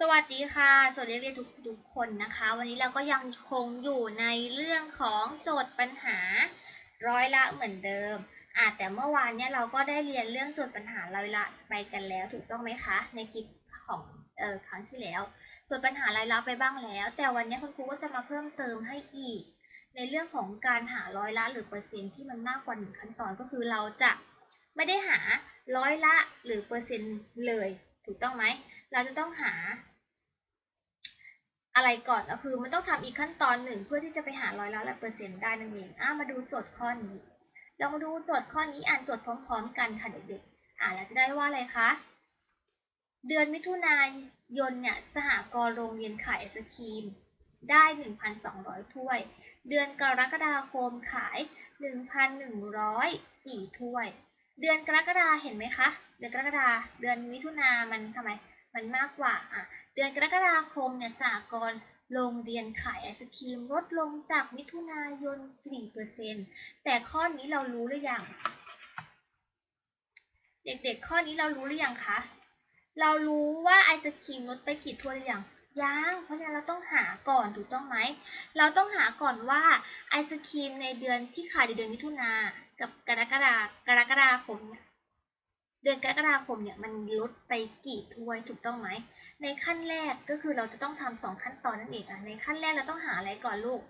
สวัสดีค่ะ สวัสดีนักเรียนทุกทุกคนนะคะ วันนี้เราก็ยังคงอยู่ในเรื่องของโจทย์ปัญหาร้อยละเหมือนเดิมอะแต่เมื่อวานเนี่ยเราก็ได้เรียนเรื่องโจทย์ปัญหาร้อยละไปกันแล้วถูกต้องไหมคะ ในคลิปของเอ่อครั้งที่แล้วโจทย์ปัญหารายละไปบ้างแล้ว แต่วันนี้คุณครูก็จะมาเพิ่มเติมให้อีก ในเรื่องของการหาร้อยละหรือเปอร์เซ็นต์ที่มันมากกว่าหนึ่งขั้นตอนก็คือเราจะไม่ได้หาร้อยละหรือเปอร์เซ็นต์เลย ถูกต้องไหม เราจะต้องหา อะไรก่อนก็คือมันต้องทำอีกขั้นตอนหนึ่งเพื่อที่จะไปหาร้อยละและเปอร์เซ็นต์ได้นั่นเองอะมาดูโจทย์ข้อนี้เรามาดูโจทย์ข้อนี้อ่านโจทย์พร้อม ๆ กันค่ะเด็กๆ อ่านแล้วจะได้ว่าอะไรคะเดือนมิถุนายนเนี่ยสหกรณ์โรงเรียนขายไอศครีมได้ 1,200 ถ้วย เดือนกรกฎาคมขาย 1,104 ถ้วย เดือนกรกฎาเห็นไหมคะ เดือนกรกฎาเดือนมิถุนามันทำไม มันมากกว่าอะเดือนกรกฎาคมเนี่ยสหกรณ์โรงเรียนขายไอศครีมลดลงจากมิถุนายน 4%แต่ข้อนี้เรารู้หรือยัง เด็กๆ ข้อนี้เรารู้หรือยังคะ เรารู้ว่าไอศครีมลดไปกี่ถ้วยหรือยังยัง เพราะฉะนั้นเราต้องหาก่อนถูกต้องไหม เราต้องหาก่อนว่าไอศครีมในเดือนที่ขายในเดือนมิถุนากับกรกฎากรกฎาคมเนี่ย เดือนกรกฎาคมเนี่ยมันลดไปกี่ถ้วยถูกต้องไหม ในขั้นแรกก็คือเราจะต้องทำสองขั้นตอนนั่นเองอะในขั้นแรกเราต้องหาอะไรก่อนลูก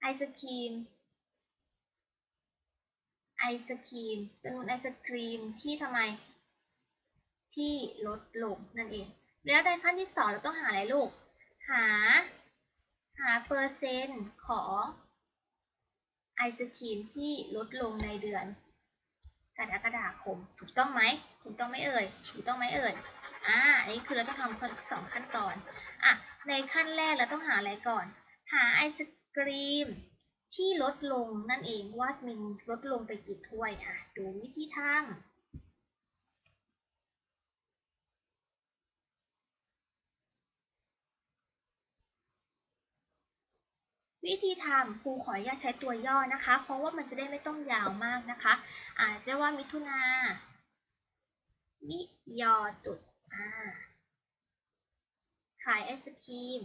ไอศครีมไอศครีมจำนวนไอศครีมที่ทำไม ที่ลดลงนั่นเอง แล้วในขั้นที่สองเราต้องหาอะไรลูก หา หาเปอร์เซ็นต์ของไอศครีมที่ลดลงในเดือน รกฎาคม ถูกต้องไหมถูกต้องไหมเอ่ยถูกต้องไหมเอ่ยอ่าอันนี้คือเราต้องทำสองขั้นตอนอะในขั้นแรกเราต้องหาอะไรก่อน หาไอศกรีมที่ลดลงนั่นเองว่ามันลดลงไปกี่ถ้วยอะดูวิธีทำ วิธีทำครูขออนุญาตใช้ตัวย่อนะคะ เพราะว่ามันจะได้ไม่ต้องยาวมากนะคะอ่านได้ว่ามิถุนามิยอจุดอ่าขายไอศครีม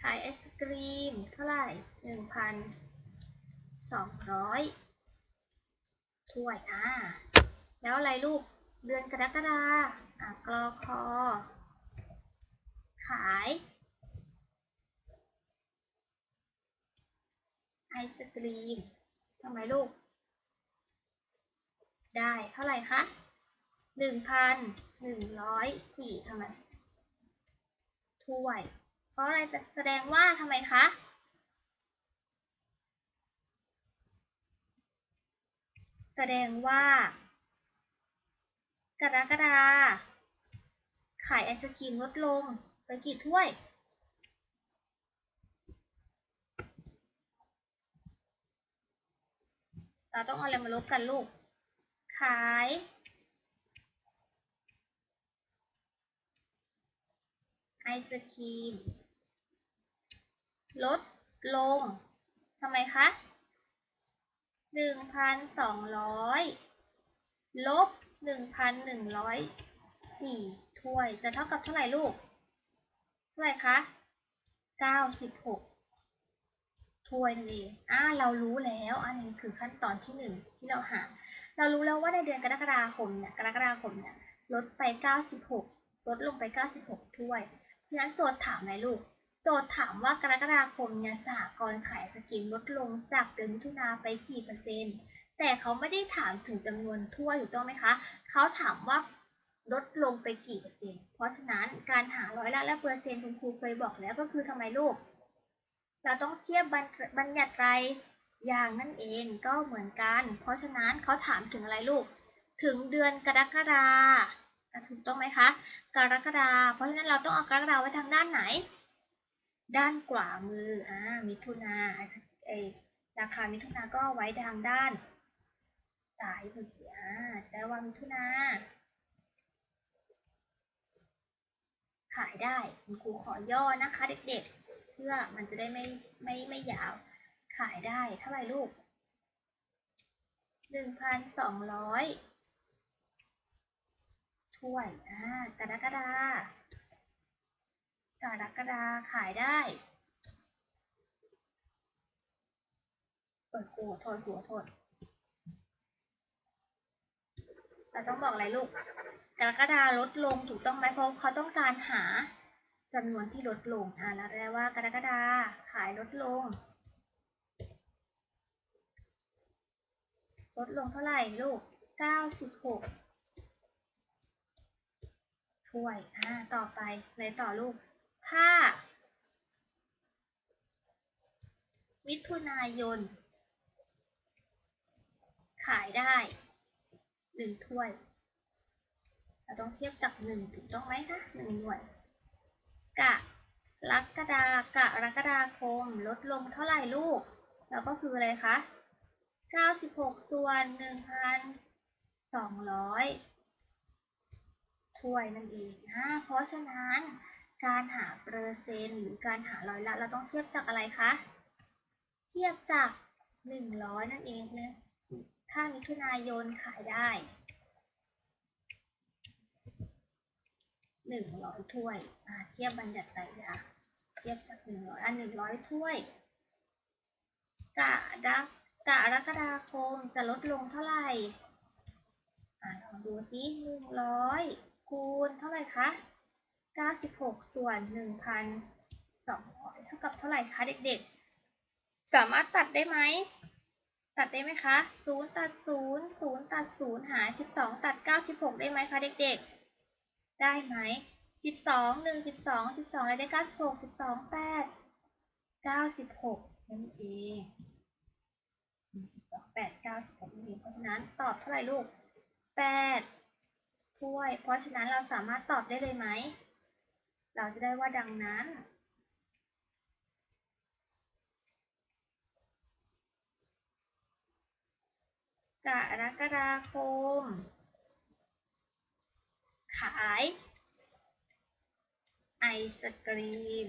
ขายไอศกรีมเท่าไหร่หนึ่งพันสองร้อยถ้วยอ่าแล้วอะไรลูก เดือนกรกฎาอะกรอคอ ขาย ไอศกรีมทำไมลูก ได้เท่าไหร่คะหนึ่งพันหนึ่งร้อยสี่ทำไมถ้วย เพราะอะไรจะแสดงว่าทำไมคะแสดงว่า กรกฎาขายไอศกรีมลดลงไปกี่ถ้วย เราต้องเอาอะไรมาลบกันลูก ขายไอศครีมลดลงทำไมคะหนึ่งพันสองร้อยลบ หนึ่งพันหนึ่งร้อยสี่ถ้วย จะเท่ากับเท่าไหร่ลูก เท่าไหร่คะเก้าสิบหกถ้วยนั่นเองอ่าเรารู้แล้ว อันนี้คือขั้นตอนที่หนึ่งที่เราหา เรารู้แล้วว่าในเดือนกรกฎาคมเนี่ย กรกฎาคมเนี่ย ลดไปเก้าสิบหกลดลงไปเก้าสิบหกถ้วย เพราะฉะนั้นโจทย์ถามอะไรลูกโจทย์ถามว่ากรกฎาคมเนี่ยสหกรณ์ขายไอศกรีมลดลงจากเดือนมิถุนาไปกี่เปอร์เซ็นต์ แต่เขาไม่ได้ถามถึงจำนวนถ้วยถูกต้องไหมคะ เขาถามว่าลดลงไปกี่เปอร์เซ็นต์ เพราะฉะนั้นการหาร้อยละและเปอร์เซ็นต์คุณครูเคยบอกแล้วก็คือทำไมลูก เราต้องเทียบบัญญัติรอย่างนั่นเองก็เหมือนกัน เพราะฉะนั้นเขาถามถึงอะไรลูก ถึงเดือนกรกฎาถูกต้องไหมคะ กรกฎาเพราะฉะนั้นเราต้องเอากรกฎาไว้ทางด้านไหน ด้านขวามืออ่ามิถุนาเอราคามิถุนาก็ไว้ทางด้าน ซ้ายมืออ่าแต่ว่ามิถุนา ขายได้ คุณครูขอย่อนะคะ เด็กๆ เพื่อมันจะได้ไม่ไม่ไม่ยาว ขายได้เท่าไหร่ลูกหนึ่งพันสองร้อยถ้วยอ่ากรกฎากรกฎาขายได้เปิดกูโทษกูโทษ เราต้องบอกอะไรลูกกรกฎาลดลงถูกต้องไหมเพราะเขาต้องการหาจำนวนที่ลดลงอ่าแล้วแปลว่ากรกฎาขายลดลง ลดลงเท่าไหร่ลูกเก้าสิบหกถ้วย อ่า ต่อไปเลยต่อลูกถ้ามิถุนายน ขายได้ หนึ่งถ้วย เราต้องเทียบจากหนึ่งถูกต้องไหมคะหนึ่งหน่วย กะรกฎากะรกฎาคม ลดลงเท่าไหร่ลูกแล้วก็คืออะไรคะเก้าสิบหกส่วนหนึ่งพันสองร้อยถ้วยนั่นเองนะเพราะฉะนั้นการหาเปอร์เซ็นต์หรือการหาร้อยละ เราต้องเทียบจากอะไรคะ เทียบจากหนึ่งร้อยนั่นเองนะ ถ้ามิถุนายนขายได้หนึ่งร้อยถ้วย อ่า เทียบบัญญัติไตรยาเทียบจากหนึ่งร้อยอันหนึ่งร้อยถ้วยกะดักกะรกฎาคมจะลดลงเท่าไหร่ อ่าลองดูซิหนึ่งร้อยคูณเท่าไหร่คะเก้าสิบหกส่วนหนึ่งพันสองร้อยเท่ากับเท่าไหร่คะเด็กๆ สามารถตัดได้ไหม ตัดได้ไหมคะศูนย์ตัดศูนย์ศูนย์ตัดศูนย์หารสิบสองตัดเก้าสิบหกได้ไหมคะเด็กๆ ได้ไหมสิบสองหนึ่งสิบสองสิบสองอะไรได้เก้าสิบหกสิบสองแปดเก้าสิบหกนั่นเองสองแปดเก้าสิบหกนั่นเองเพราะฉะนั้นตอบเท่าไหร่ลูกแปดถ้วย เพราะฉะนั้นเราสามารถตอบได้เลยไหม เราจะได้ว่าดังนั้น รกฎาคม ขาย ไอศกรีม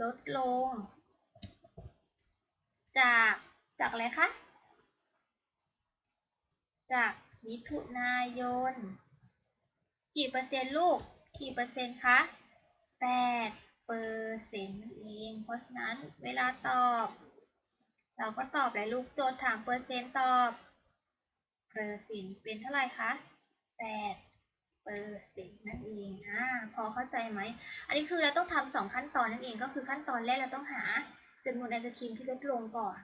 ลดลง จากจากอะไรคะ จากมิถุนายน กี่เปอร์เซ็นต์ลูก กี่เปอร์เซ็นต์คะแปดเปอร์เซ็นต์เอง เพราะฉะนั้นเวลาตอบ เราก็ตอบเลยลูกโจทย์ถามเปอร์เซ็นต์ตอบเปอร์เซ็นต์เป็นเท่าไหร่คะแปดเปอร์เซ็นต์นั่นเองอ่าพอเข้าใจไหม อันนี้คือเราต้องทำสองขั้นตอนนั่นเองก็คือขั้นตอนแรกเราต้องหาจำนวนไอศครีมที่ลดลงก่อน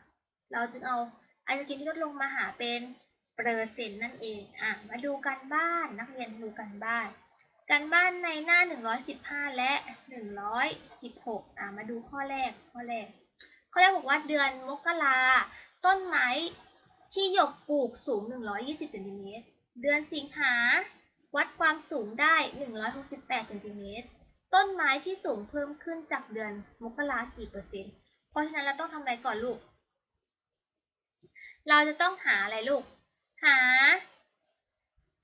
เราจึงเอาไอศครีมที่ลดลงมาหาเป็นเปอร์เซ็นต์นั่นเองอะมาดูกันบ้านนักเรียนดูกันบ้านกันบ้านในหน้า 115 และ 116อะมาดูข้อแรกข้อแรก ข้อแรกบอกว่าเดือนมกราต้นไม้ที่หยกปลูกสูง 120เซนติเมตร เดือนสิงหาวัดความสูงได้ 168เซนติเมตร ต้นไม้ที่สูงเพิ่มขึ้นจากเดือนมกรากี่เปอร์เซ็นต์ เพราะฉะนั้นเราต้องทำอะไรก่อนลูก เราจะต้องหาอะไรลูก หา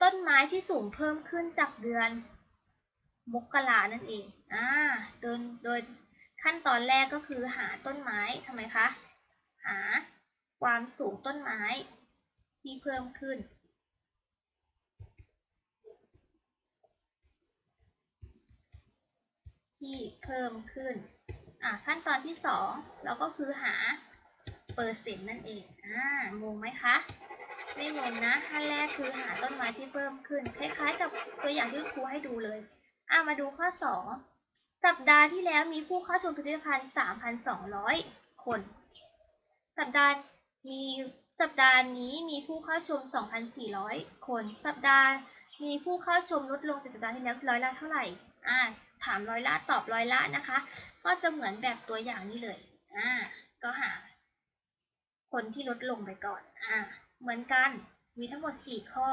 ต้นไม้ที่สูงเพิ่มขึ้นจากเดือน มกรานั่นเอง อ่า โดย โดย ขั้นตอนแรกก็คือหาต้นไม้ทำไมคะ หาความสูงต้นไม้ที่เพิ่มขึ้น ที่เพิ่มขึ้น อ่าขั้นตอนที่สองเราก็คือหาเปอร์เซ็นต์นั่นเอง อ่างงไหมคะ ไม่งงนะขั้นแรกคือหาต้นไม้ที่เพิ่มขึ้น คล้ายๆกับตัวอย่างที่ครูให้ดูเลย อ่ามาดูข้อสอง สัปดาห์ที่แล้วมีผู้เข้าชมพิพิธภัณฑ์ 3,200 คน สัปดาห์มีสัปดาห์นี้มีผู้เข้าชม 2,400 คน สัปดาห์มีผู้เข้าชมลดลงจากสัปดาห์ที่แล้วร้อยละเท่าไหร่ อ่า ถามร้อยละตอบร้อยละนะคะ ก็จะเหมือนแบบตัวอย่างนี้เลย อ่า ก็หา คนที่ลดลงไปก่อน อ่า เหมือนกัน มีทั้งหมด 4 ข้อ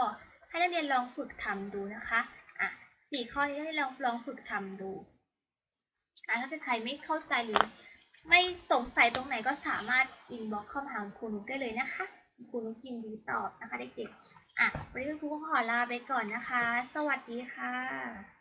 ให้นักเรียนลองฝึกทำดูนะคะ อะสี่ข้อนี้ให้ลองลองฝึกทำดู อะถ้าเกิดใครไม่เข้าใจหรือ ไม่สงสัยตรงไหนก็สามารถอินบ็อกเข้ามาหาคุณนุกได้เลยนะคะคุณนุกยินดีตอบนะคะเด็กๆอะวันนี้คุณครูก็ขอลาไปก่อนนะคะ สวัสดีค่ะ